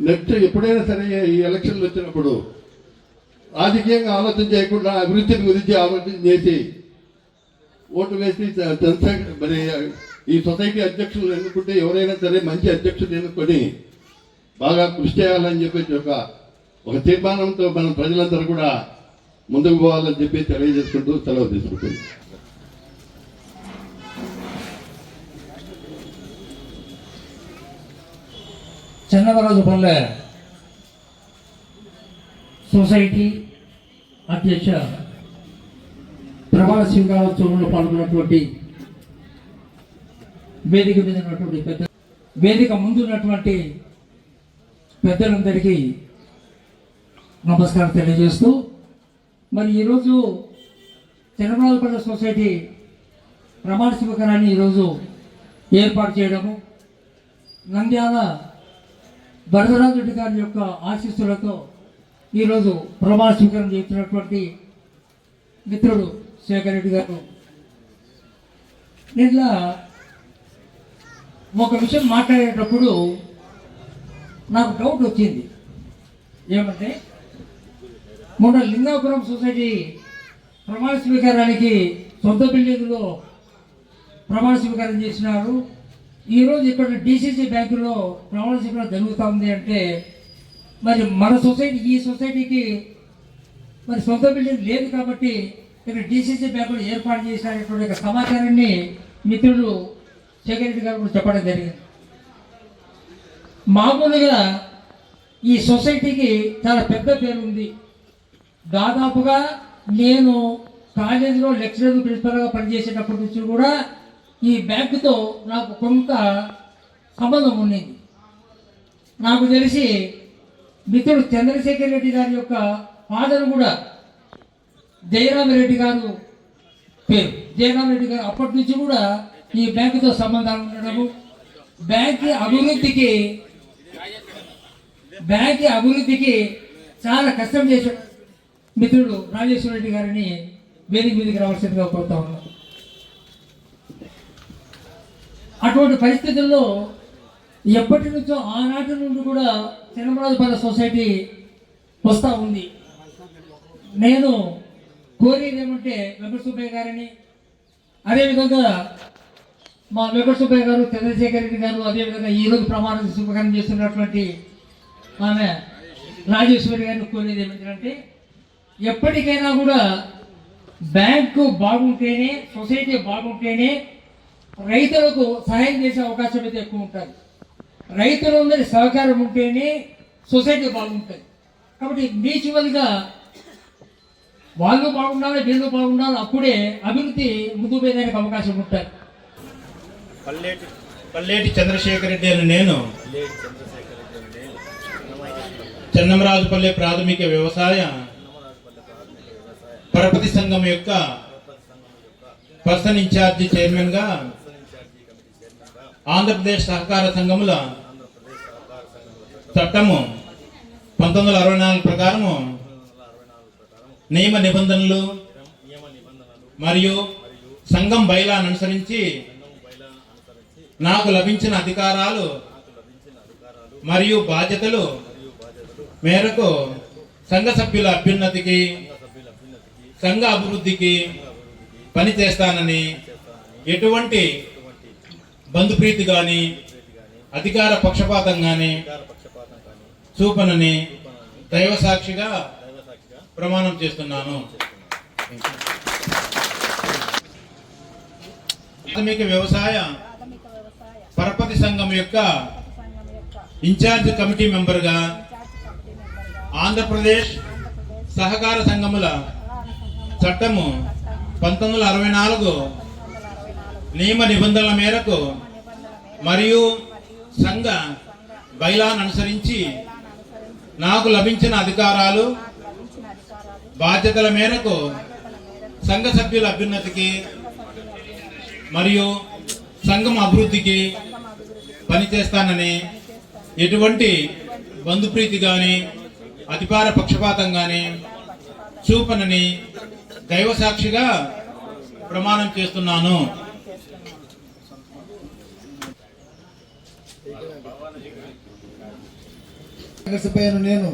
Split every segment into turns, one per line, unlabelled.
Next ఎప్పుడైనా సరే ఈ ఎలక్షన్లు వచ్చినప్పుడు రాజకీయంగా ఆలోచన చేయకుండా అభివృద్ధిని గురించి ఆలోచన చేసి ఓటు వేసి చ- చంద్రశేఖర్ మరి ఈ సొసైటీ అధ్యక్షులు ఎన్నుకుంటే ఎవరైనా సరే మంచి అధ్యక్షులు ఎన్నుకొని బాగా కృషి చేయాలని చెప్పేసి ఒక ఒక తీర్మానంతో మనం ప్రజలందరూ కూడా ముందుకు పోవాలని చెప్పి తెలియజేసుకుంటూ సెలవు తీసుకుంటుంది
చెన్నవరాజుపల్లె సొసైటీ అధ్యక్ష ప్రమాణ స్వీకారోత్సవంలో పాల్గొన్నటువంటి వేదిక మీద ఉన్నటువంటి పెద్ద వేదిక ముందు ఉన్నటువంటి పెద్దలందరికీ నమస్కారం తెలియజేస్తూ మరి ఈరోజు తిరుమలపల్లి సొసైటీ ప్రమాణ స్వీకారాన్ని ఈరోజు ఏర్పాటు చేయడము. నంద్యాల వరదరాజు రెడ్డి గారి యొక్క ఆశీస్సులతో ఈరోజు ప్రమాణ స్వీకారం చేస్తున్నటువంటి మిత్రుడు శేఖర్ రెడ్డి గారు. నిన్న ఒక విషయం మాట్లాడేటప్పుడు నాకు డౌట్ వచ్చింది. ఏమంటే మొన్న లింగాపురం సొసైటీ ప్రమాణ స్వీకారానికి సొంత బిల్డింగ్లో ప్రమాణ స్వీకారం చేసినారు. ఈరోజు ఇక్కడ డిసిసి బ్యాంకులో ప్రమాణ స్వీకారం జరుగుతుంది అంటే మరి మన సొసైటీ ఈ సొసైటీకి మరి సొంత బిల్డింగ్ లేదు కాబట్టి ఇక్కడ డిసిసి బ్యాంకులు ఏర్పాటు చేసినటువంటి సమాచారాన్ని మిత్రుడు శేఖర్ గారు కూడా చెప్పడం జరిగింది. మామూలుగా ఈ సొసైటీకి చాలా పెద్ద పేరు ఉంది. దాదాపుగా నేను కాలేజీలో లెక్చరర్ ప్రిన్సిపల్గా పనిచేసేటప్పటి నుంచి కూడా ఈ బ్యాంకుతో నాకు కొంత సంబంధం ఉండేది. నాకు తెలిసి మిత్రుడు చంద్రశేఖర్ రెడ్డి గారి యొక్క ఫాదర్ కూడా జయరామరెడ్డి గారు పేరు. జయరామరెడ్డి గారు అప్పటి నుంచి కూడా ఈ బ్యాంకుతో సంబంధాలు ఉండడము బ్యాంక్ అభివృద్ధికి బ్యాంక్ అభివృద్ధికి చాలా కష్టం చేశాడు మిత్రుడు రాజేశ్వర రెడ్డి గారిని వేదిక మీదకి రావాల్సిందిగా కోరుతా ఉన్నాను. అటువంటి పరిస్థితుల్లో ఎప్పటి నుంచో ఆనాటి నుండి కూడా తిరుమలాజపల్లి సొసైటీ వస్తూ ఉంది. నేను కోరేది ఏమంటే వెంకట సుబ్బయ్య గారిని అదేవిధంగా మా వెంకట సుబ్బయ్య గారు చంద్రశేఖర్ రెడ్డి గారు అదేవిధంగా ఈరోజు ప్రమాణ స్వీకారం చేస్తున్నటువంటి ఆమె రాజేశ్వరి గారిని కోరేది ఏమిటంటే ఎప్పటికైనా కూడా బ్యాంకు బాగుంటేనే సొసైటీ బాగుంటేనే రైతులకు సహాయం చేసే అవకాశం అయితే ఎక్కువ ఉంటుంది. రైతులందరి సహకారం ఉంటేనే సొసైటీ బాగుంటుంది. కాబట్టి మ్యూచువల్గా వాళ్ళు బాగుండాలి వీళ్ళు బాగుండాలి అప్పుడే అభివృద్ధి ముందుకు పోయేదానికి అవకాశం ఉంటుంది.
పల్లేటి పల్లేటి చంద్రశేఖర్ రెడ్డి అని నేను. చెన్నమరాజుపల్లె ప్రాథమిక వ్యవసాయ పరపతి సంఘం యొక్క పర్సన్ ఇన్ఛార్జి చైర్మన్గా ఆంధ్రప్రదేశ్ సహకార సంఘముల చట్టము పంతొమ్మిది వందల అరవై నాలుగు ప్రకారము నియమ నిబంధనలు మరియు సంఘం బైలాను అనుసరించి నాకు లభించిన అధికారాలు మరియు బాధ్యతలు మేరకు సంఘ సభ్యుల అభ్యున్నతికి సంఘ అభివృద్ధికి పనిచేస్తానని ఎటువంటి బంధుప్రీతి గాని అధికార పక్షపాతం గాని చూపనని దైవ సాక్షిగా ప్రమాణం చేస్తున్నాను. ప్రాథమిక వ్యవసాయ పరపతి సంఘం యొక్క ఇన్ఛార్జ్ కమిటీ మెంబర్గా ఆంధ్రప్రదేశ్ సహకార సంఘముల చట్టము పంతొమ్మిది వందల అరవై నాలుగు
పంతొమ్మిది వందల అరవై నాలుగు
నియమ నిబంధనల మేరకు మరియు సంఘ బైలాన్ అనుసరించి నాకు లభించిన అధికారాలు బాధ్యతల మేరకు సంఘ సభ్యుల అభ్యున్నతికి మరియు సంఘం అభివృద్ధికి పనిచేస్తానని ఎటువంటి బంధుప్రీతి కానీ అధికార పక్షపాతం కానీ చూపనని దైవసాక్షిగా ప్రమాణం చేస్తున్నాను.
వెంకటసుబ్బయ్యను నేను.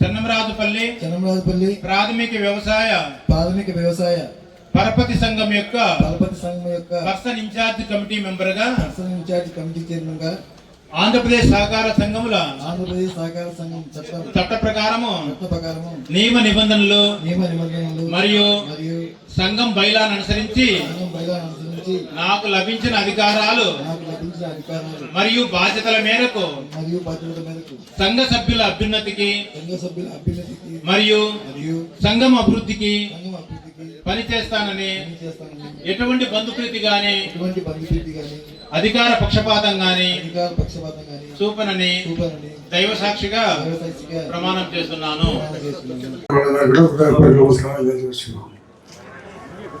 చెన్నమరాజుపల్లి
చన్నమరాజుపల్లి
ప్రాథమిక వ్యవసాయ
ప్రాథమిక వ్యవసాయ
పరపతి సంఘం యొక్క
బలపతి సంఘం యొక్క
పర్సన్ ఇన్ఛార్జ్ కమిటీ మెంబర్గా
పర్సనల్ ఇన్ఛార్జ్ కమిటీ చైర్మన్గా
ఆంధ్రప్రదేశ్ సహకార సంఘముల
ఆంధ్రప్రదేశ్ సహకార సంఘం చట్టం
చట్ట ప్రకారము
చట్ట ప్రకారము
నియమ నిబంధనలు
నియమ నిబంధనలు
మరియు
మరియు
సంఘం బయలాను అనుసరించి
సంఘం బయలా అనుసరించి
నాకు లభించిన అధికారాలు
నాకు లభించిన అధికారాలు
మరియు బాధ్యతల మేరకు
మరియు బాధ్యతల
సంఘ సభ్యుల అభ్యున్నతికి
సంఘ సభ్యుల అభ్యున్నతికి
మరియు
మరియు
సంఘం అభివృద్ధికి
సంఘం అభివృద్ధికి
పనిచేస్తానని ఎటువంటి బంధుప్రీతి గాని
ఎటువంటి బంధుప్రీతి గాని
అధికార పక్షపాతం గాని
అధికార పక్షపాతం గాని
చూపనని
చూపనని
దైవ సాక్షిగా ప్రమాణం చేస్తున్నాను.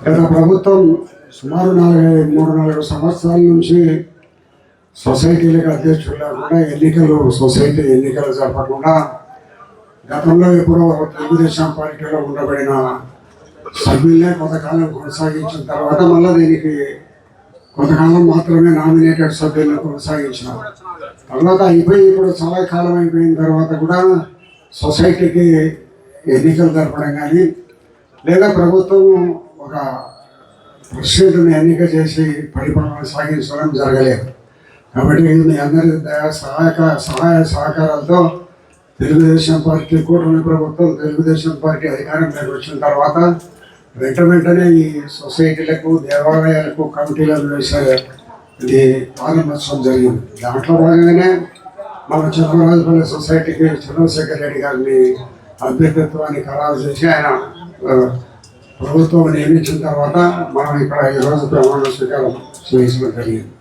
గత ప్రభుత్వం సుమారు నాలుగు మూడు నాలుగు సంవత్సరాల నుంచి సొసైటీలకు అధ్యక్షులు లేకుండా ఎన్నికలు సొసైటీ ఎన్నికలు జరపకుండా గతంలో ఎప్పుడో తెలుగుదేశం పార్టీలో ఉండబడిన సభ్యులే కొంతకాలం కొనసాగించిన తర్వాత మళ్ళీ దీనికి కొంతకాలం మాత్రమే నామినేటెడ్ సభ్యులను కొనసాగించినాం తర్వాత అయిపోయి ఇప్పుడు చాలా కాలం అయిపోయిన తర్వాత కూడా సొసైటీకి ఎన్నికలు జరపడం కానీ లేదా ప్రభుత్వం ఒక ప్రెసిడెంట్ని ఎన్నిక చేసి పరిపాలన సాగించడం జరగలేదు. కాబట్టి మీ అందరి సహాయక సహాయ సహకారాలతో తెలుగుదేశం పార్టీ కూటమి ప్రభుత్వం తెలుగుదేశం పార్టీ అధికారంలోకి వచ్చిన తర్వాత వెంట వెంటనే ఈ సొసైటీలకు దేవాలయాలకు కమిటీలను వేసే ఇది ప్రారంభోత్సవం జరిగింది. దాంట్లో భాగంగానే మన చంద్రరాజుపల్లి సొసైటీకి చంద్రశేఖర్ రెడ్డి గారిని అభ్యర్థిత్వాన్ని ఖరారు చేసి ఆయన ప్రభుత్వం నియమించిన తర్వాత మనం ఇక్కడ ఈరోజు ప్రమాణ స్వీకారం చేయించడం జరిగింది.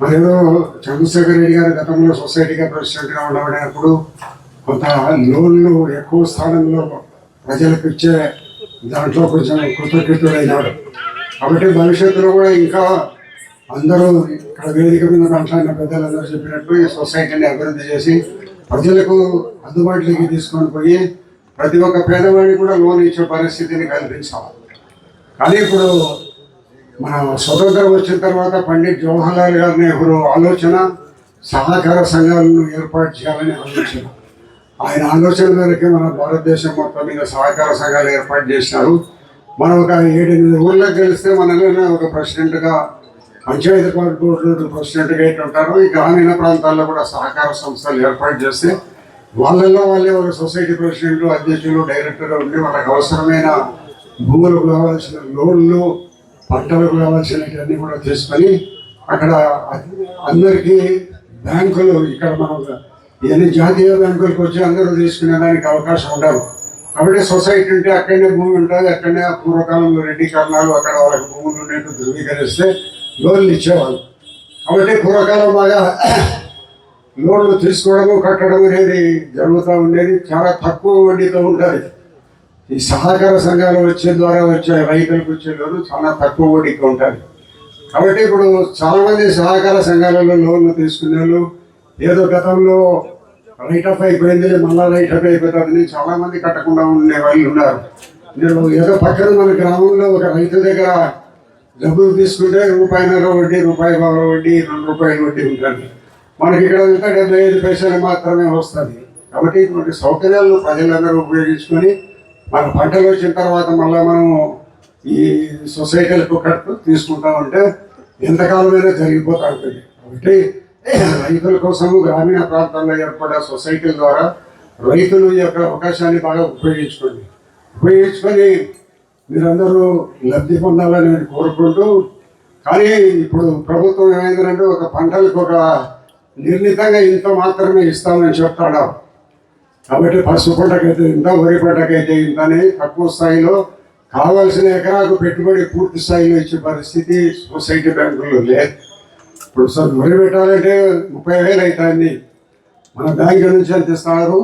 మరి ఏదో చంద్రశేఖర్ రెడ్డి గారు గతంలో సొసైటీగా ప్రెసిడెంట్గా ఉండబడినప్పుడు కొంత లోన్లు ఎక్కువ స్థానంలో ప్రజలకు ఇచ్చే దాంట్లో కొంచెం కృతజ్ఞతుడైనాడు కాబట్టి భవిష్యత్తులో కూడా ఇంకా అందరూ ఇక్కడ వేదిక మీద మాట్లాడిన పెద్దలందరూ చెప్పినట్టు ఈ సొసైటీని అభివృద్ధి చేసి ప్రజలకు అందుబాటులోకి తీసుకొని పోయి ప్రతి ఒక్క పేదవాడిని కూడా లోన్ ఇచ్చే పరిస్థితిని కల్పించాలి. కానీ ఇప్పుడు మన స్వతంత్రం వచ్చిన తర్వాత పండిట్ జవహర్లాల్ గారి నెహ్రూ ఆలోచన సహకార సంఘాలను ఏర్పాటు చేయాలని ఆలోచన. ఆయన ఆలోచన మేరకే మన భారతదేశం మొత్తం మీద సహకార సంఘాలు ఏర్పాటు చేసినారు. మనం ఒక ఏడెనిమిది ఊళ్ళకి గెలిస్తే మనలోనే ఒక ప్రెసిడెంట్గా పంచాయతీ పార్టీ బోర్డు ప్రెసిడెంట్గా అయితే ఉంటారు. ఈ గ్రామీణ ప్రాంతాల్లో కూడా సహకార సంస్థలు ఏర్పాటు చేస్తే వాళ్ళల్లో వాళ్ళే ఒక సొసైటీ ప్రెసిడెంట్ అధ్యక్షులు డైరెక్టర్ ఉండి వాళ్ళకి అవసరమైన భూములకు కావాల్సిన లోన్లు పంటలకు కావాల్సినవన్నీ కూడా తీసుకొని అక్కడ అందరికీ బ్యాంకులు ఇక్కడ మనం ఇవన్నీ జాతీయ బ్యాంకులకు వచ్చి అందరూ తీసుకునే దానికి అవకాశం ఉండదు కాబట్టి సొసైటీ ఉంటే అక్కడనే భూమి ఉంటుంది అక్కడనే పూర్వకాలంలో రెడ్డి కర్ణాలు అక్కడ వాళ్ళకి భూములు ఉండేట్టు ధృవీకరిస్తే లోన్లు ఇచ్చేవాళ్ళు. కాబట్టి పూర్వకాలం బాగా లోన్లు తీసుకోవడము కట్టడం అనేది జరుగుతూ ఉండేది. చాలా తక్కువ వడ్డీతో ఉంటుంది ఈ సహకార సంఘాలు వచ్చే ద్వారా వచ్చే రైతులకు వచ్చే లోన్ చాలా తక్కువ వడ్డీకి ఉంటుంది కాబట్టి ఇప్పుడు చాలా మంది సహకార సంఘాలలో లోన్లు తీసుకునే వాళ్ళు ఏదో గతంలో రైట్ ఆఫ్ అయిపోయింది మళ్ళా రైట్ ఆఫ్ అయిపోతుంది చాలా మంది కట్టకుండా ఉండే వాళ్ళు ఉన్నారు. నేను ఏదో పక్కన మన గ్రామంలో ఒక రైతు దగ్గర డబ్బులు తీసుకుంటే రూపాయిన్నర వడ్డీ రూపాయి బాగా వడ్డీ రెండు రూపాయల వడ్డీ ఉంటుంది. మనకి ఇక్కడ అంతా డెబ్బై ఐదు పైసలు మాత్రమే వస్తుంది. కాబట్టి ఇటువంటి సౌకర్యాలను ప్రజలందరూ ఉపయోగించుకొని మన పంటలు వచ్చిన తర్వాత మళ్ళీ మనం ఈ సొసైటీలకు కట్టు తీసుకుంటామంటే ఎంతకాలమైనా జరిగిపోతూ ఉంటుంది కాబట్టి రైతుల కోసము గ్రామీణ ప్రాంతాల్లో ఏర్పడే సొసైటీల ద్వారా రైతులు ఈ యొక్క అవకాశాన్ని బాగా ఉపయోగించుకోండి. ఉపయోగించుకొని మీరందరూ లబ్ధి పొందాలని నేను కోరుకుంటూ కానీ ఇప్పుడు ప్రభుత్వం ఏమైందంటే ఒక పంటలకు ఒక నిర్ణీతంగా ఇంత మాత్రమే ఇస్తామని చెప్తాడు కాబట్టి పసుపు పంటకైతే ఇంత వరి పంటకైతే ఇంత అని తక్కువ స్థాయిలో కావాల్సిన ఎకరాకు పెట్టుబడి పూర్తి స్థాయిలో ఇచ్చే పరిస్థితి సొసైటీ బ్యాంకుల్లో లేదు. ఇప్పుడు సార్ వరి పెట్టాలంటే ముప్పై వేలు అవుతుంది మన బ్యాంకు నుంచి ఎంత ఇస్తున్నారు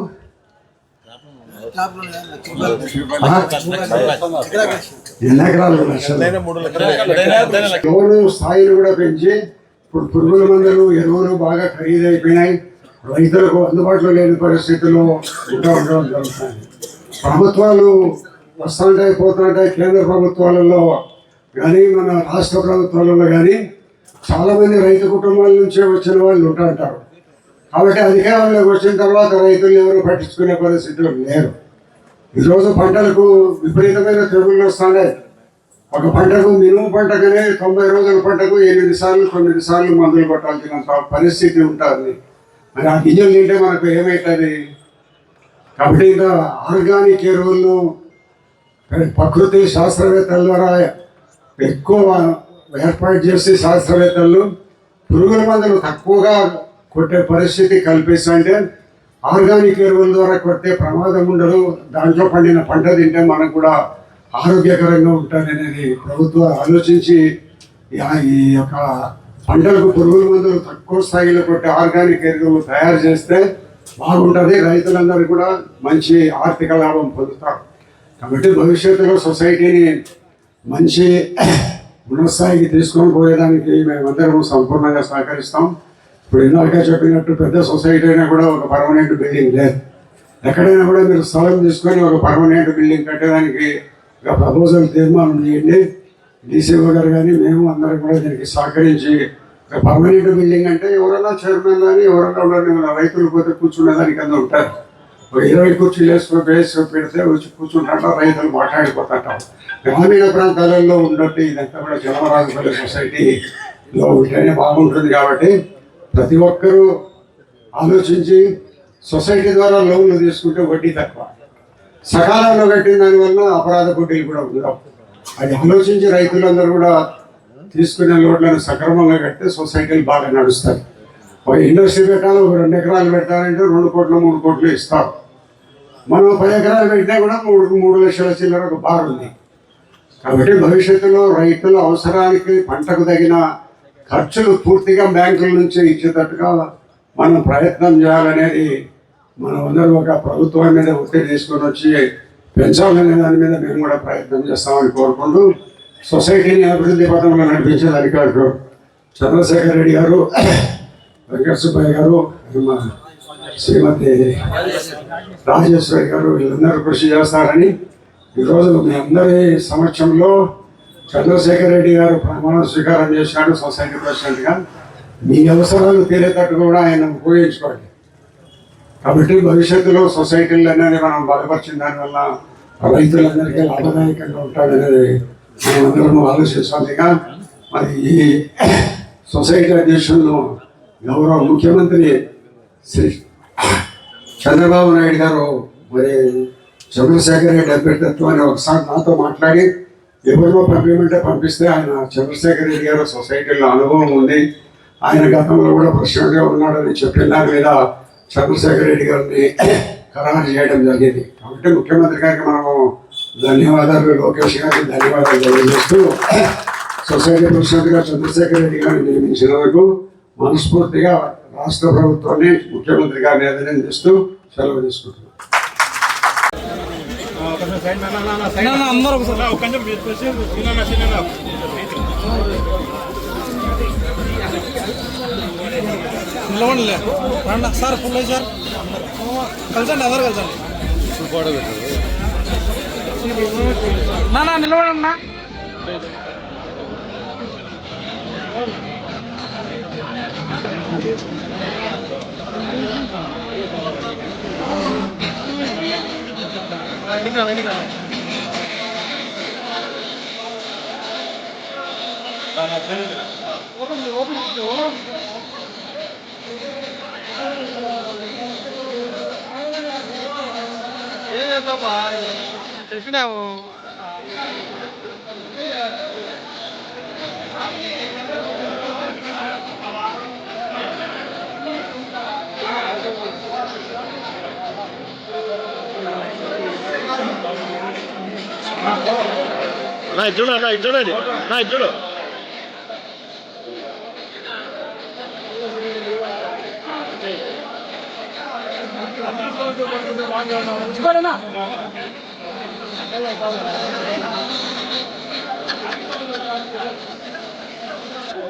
ఆ? ఎన్ని ఎకరాలు? లక్షలు. లోను స్థాయిని కూడా పెంచి ఇప్పుడు పురుగుల మందులు ఎరువులు బాగా ఖరీదైపోయినాయి. రైతులకు అందుబాటులో లేని పరిస్థితుల్లో ఉంటా ఉండడం జరుగుతుంది. ప్రభుత్వాలు వస్తుంటాయి పోతుంటాయి కేంద్ర ప్రభుత్వాలలో కానీ మన రాష్ట్ర ప్రభుత్వాలలో కానీ చాలా మంది రైతు కుటుంబాల నుంచే వచ్చిన వాళ్ళు ఉంటా ఉంటారు కాబట్టి అధికారంలోకి వచ్చిన తర్వాత రైతులు ఎవరు పట్టించుకునే పరిస్థితులు లేరు. ఈరోజు పంటలకు విపరీతమైన తెగుళ్ళు వస్తున్నాయి ఒక పంటకు మినుము పంటకనే తొంభై రోజుల పంటకు ఎనిమిది సార్లు తొమ్మిది సార్లు మందులు కొట్టాల్సినంత పరిస్థితి ఉంటుంది. మరి ఆ గింజలు తింటే మనకు ఏమవుతుంది కాబట్టి ఇంకా ఆర్గానిక్ ఎరువులను ప్రకృతి శాస్త్రవేత్తల ద్వారా ఎక్కువ ఏర్పాటు చేసి శాస్త్రవేత్తలు పురుగుల మందులు తక్కువగా కొట్టే పరిస్థితి కల్పిస్తుంటే ఆర్గానిక్ ఎరువుల ద్వారా కొట్టే ప్రమాదం ఉండదు. దాంట్లో పండిన పంట తింటే మనకు కూడా ఆరోగ్యకరంగా ఉంటుంది అనేది ప్రభుత్వం ఆలోచించి ఈ- ఈ యొక్క పంటలకు పురుగుల మందులు తక్కువ స్థాయిలో కొట్టి ఆర్గానిక్ ఎరువులు తయారు చేస్తే బాగుంటుంది. రైతులందరూ కూడా మంచి ఆర్థిక లాభం పొందుతారు. కాబట్టి భవిష్యత్తులో సొసైటీని మంచి ఉన్నతస్థాయికి తీసుకొని పోయేదానికి మేమందరం సంపూర్ణంగా సహకరిస్తాం. ఇప్పుడు ఇందాక చెప్పినట్టు పెద్ద సొసైటీ అయినా కూడా ఒక పర్మనెంట్ బిల్డింగ్ లేదు. ఎక్కడైనా కూడా మీరు స్థలం తీసుకొని ఒక పర్మనెంట్ బిల్డింగ్ కట్టడానికి ఒక ప్రపోజల్ తీర్మానం చేయండి. డీసీఓ గారు కానీ మేము అందరం కూడా దీనికి సహకరించి పర్మనెంట్ బిల్డింగ్ అంటే ఎవరైనా చైర్మన్ కానీ ఎవరైనా ఉండని రైతులు పోతే కూర్చునేదానికి అందరూ ఉంటారు. ఒక ఇరవై కుర్చీలు వేసుకుని బేస్ పెడితే వచ్చి కూర్చుంటారు రైతులు మాట్లాడిపోతుంటాం గ్రామీణ ప్రాంతాలలో ఉన్నట్టు ఇదంతా కూడా జలమరాజపల్లి సొసైటీలో ఉంటేనే బాగుంటుంది కాబట్టి ప్రతి ఒక్కరూ ఆలోచించి సొసైటీ ద్వారా లోన్లు తీసుకుంటే వడ్డీ తక్కువ. సకాలంలో కట్టిన దానివల్ల అపరాధ వడ్డీలు కూడా ఉండవు. అది ఆలోచించి రైతులందరూ కూడా తీసుకునే లోడ్లను సక్రమంగా కడితే సొసైటీలు బాగా నడుస్తాయి. ఒక ఇండస్ట్రీ పెట్టాలి ఒక రెండు ఎకరాలు పెట్టాలంటే రెండు కోట్లు మూడు కోట్లు ఇస్తాం మనం పది ఎకరాలు పెట్టినా కూడా మూడు మూడు లక్షల చిల్లర ఒక బార్ ఉంది. కాబట్టి భవిష్యత్తులో రైతుల అవసరానికి పంటకు తగిన ఖర్చులు పూర్తిగా బ్యాంకుల నుంచి ఇచ్చేటట్టుగా మనం ప్రయత్నం చేయాలనేది మనం అందరూ ఒక ప్రభుత్వం మీద ఒత్తిడి తీసుకొని వచ్చి పెంచాలనే దాని మీద మేము కూడా ప్రయత్నం చేస్తామని కోరుకుంటూ సొసైటీని అభివృద్ధి పథంలో నడిపించే అధికారులు చంద్రశేఖర్ రెడ్డి గారు వెంకట సుబ్బయ్య గారు శ్రీమతి రాజేశ్వరి గారు వీళ్ళందరూ కృషి చేస్తారని ఈరోజు మీ అందరి సమక్షంలో చంద్రశేఖర్ రెడ్డి గారు ప్రమాణ స్వీకారం చేశాడు సొసైటీ ప్రెసిడెంట్గా. మీ అవసరాలు తీరేటట్టు కూడా ఆయన ఉపయోగించుకోండి కాబట్టి భవిష్యత్తులో సొసైటీలు అనేది మనం బలపరిచిన దానివల్ల రైతులందరికీ లాభదాయకంగా ఉంటాడనేది మనం అందరం ఆలోచించాలిగా మరి ఈ సొసైటీ అధ్యక్షులను గౌరవ ముఖ్యమంత్రి శ్రీ చంద్రబాబు నాయుడు గారు మరి చంద్రశేఖర్ రెడ్డి అభ్యర్థిత్వాన్ని ఒకసారి నాతో మాట్లాడి ఎవరినో పంపించమంటే పంపిస్తే ఆయన చంద్రశేఖర్ రెడ్డి గారు సొసైటీలో అనుభవం ఉంది. ఆయన గతంలో కూడా ప్రెసిడెంట్గా ఉన్నాడని చెప్పిన దాని మీద చంద్రశేఖర్ రెడ్డి గారిని ఖరారు చేయడం జరిగింది. కాబట్టి ముఖ్యమంత్రి గారికి మనము ధన్యవాదాలు లోకేష్ గారికి ధన్యవాదాలు తెలియజేస్తూ సొసైటీ ప్రెసిడెంట్గా చంద్రశేఖర్ రెడ్డి గారిని నియమించినందుకు మనస్ఫూర్తిగా రాష్ట్ర ప్రభుత్వాన్ని ముఖ్యమంత్రి గారిని అభినందిస్తూ సెలవు తీసుకుంటున్నాను
అందరూ సైడ్ నా, నా, నా, నా, సైడ్ నా, ఒక కొంచెం మీరు కొంచెం చిన్న నా, చిన్న నా.
నిలవండిలే రండి సార్ ఫుల్ అయ్యి సార్ కలిసండి అందరు కలిసండి నా నా నిలవండి అన్నా తెలిసినావు
నా ఇది చూడు నా ఇది చూడండి నా ఇది చూడు నా ఇది చూడు కొంచెం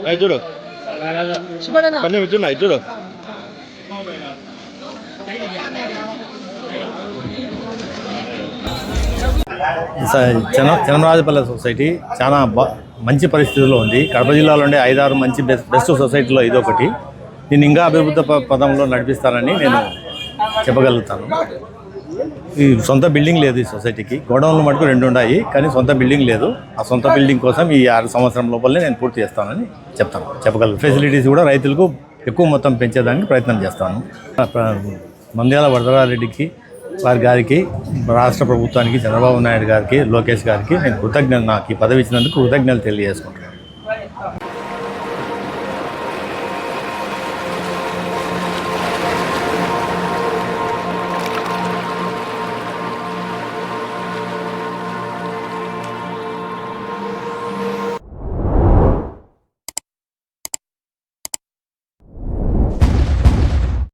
ఇది చూడు.
చనరాజపల్లె సొసైటీ చాలా బా మంచి పరిస్థితుల్లో ఉంది. కడప జిల్లాలో ఉండే ఐదారు మంచి బెస్ట్ బెస్ట్ సొసైటీలో ఇదొకటి. దీన్ని ఇంకా అభివృద్ధి ప- పదంలో నడిపిస్తారని నేను చెప్పగలుగుతాను. ఈ సొంత బిల్డింగ్ లేదు ఈ సొసైటీకి. గోడౌన్లు మటుకు రెండు ఉన్నాయి కానీ సొంత బిల్డింగ్ లేదు. ఆ సొంత బిల్డింగ్ కోసం ఈ ఆరు సంవత్సరం లోపలనే నేను పూర్తి చేస్తానని చెప్తాను. చెప్పగలను. ఫెసిలిటీస్ కూడా రైతులకు ఎక్కువ మొత్తం పెంచేదానికి ప్రయత్నం చేస్తాను. ప్ర- మంద్యాల వరదరారెడ్డికి వారి గారికి రాష్ట్ర ప్రభుత్వానికి చంద్రబాబు నాయుడు గారికి లోకేష్ గారికి నేను కృతజ్ఞత నాకు ఈ పదవి ఇచ్చినందుకు కృతజ్ఞతలు తెలియజేసుకుంటాను